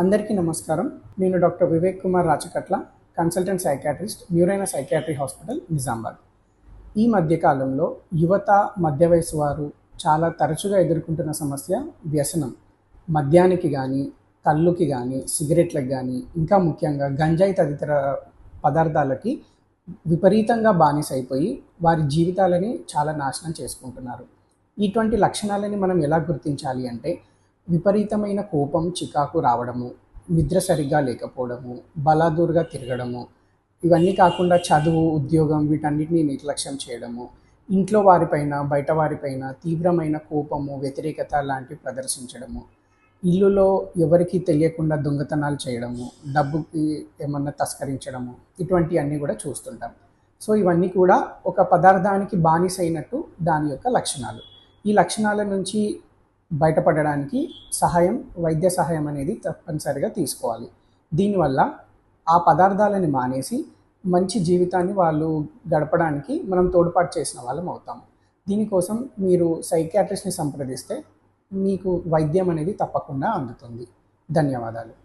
అందరికీ నమస్కారం. నేను doctor Vivek Kumar Rachakatla consultant psychiatrist Neuraina psychiatry hospital Nizamabad. ఈ మధ్యకాలంలో యువత మధ్య వయసు వారు చాలా తరచుగా ఎదుర్కొంటున్న సమస్య వ్యసనం. మద్యానికి కానీ కళ్ళుకి కానీ సిగరెట్లకు కానీ ఇంకా ముఖ్యంగా గంజాయి తదితర పదార్థాలకి విపరీతంగా బానిసైపోయి వారి జీవితాలని చాలా నాశనం చేసుకుంటున్నారు. ఇటువంటి లక్షణాలని మనం ఎలా గుర్తించాలి అంటే విపరీతమైన కోపం చికాకు రావడము నిద్ర సరిగ్గా లేకపోవడము బలాదూరుగా తిరగడము ఇవన్నీ కాకుండా చదువు ఉద్యోగం వీటన్నిటిని నిర్లక్ష్యం చేయడము ఇంట్లో వారిపైన బయట వారిపైన తీవ్రమైన కోపము వ్యతిరేకత లాంటివి ప్రదర్శించడము ఇల్లులో ఎవరికి తెలియకుండా దొంగతనాలు చేయడము డబ్బుకి ఏమన్నా తస్కరించడము ఇటువంటివన్నీ కూడా చూస్తుంటాం. సో ఇవన్నీ కూడా ఒక పదార్థానికి బానిసైనట్టు దాని యొక్క లక్షణాలు. ఈ లక్షణాల నుంచి బయటపడడానికి సహాయం వైద్య సహాయం అనేది తప్పనిసరిగా తీసుకోవాలి. దీనివల్ల ఆ పదార్థాలని మానేసి మంచి జీవితాన్ని వాళ్ళు గడపడానికి మనం తోడ్పాటు చేసిన వాళ్ళం అవుతాం. దీనికోసం మీరు సైకాట్రిస్ట్ని సంప్రదిస్తే మీకు వైద్యం అనేది తప్పకుండా అందుతుంది. ధన్యవాదాలు.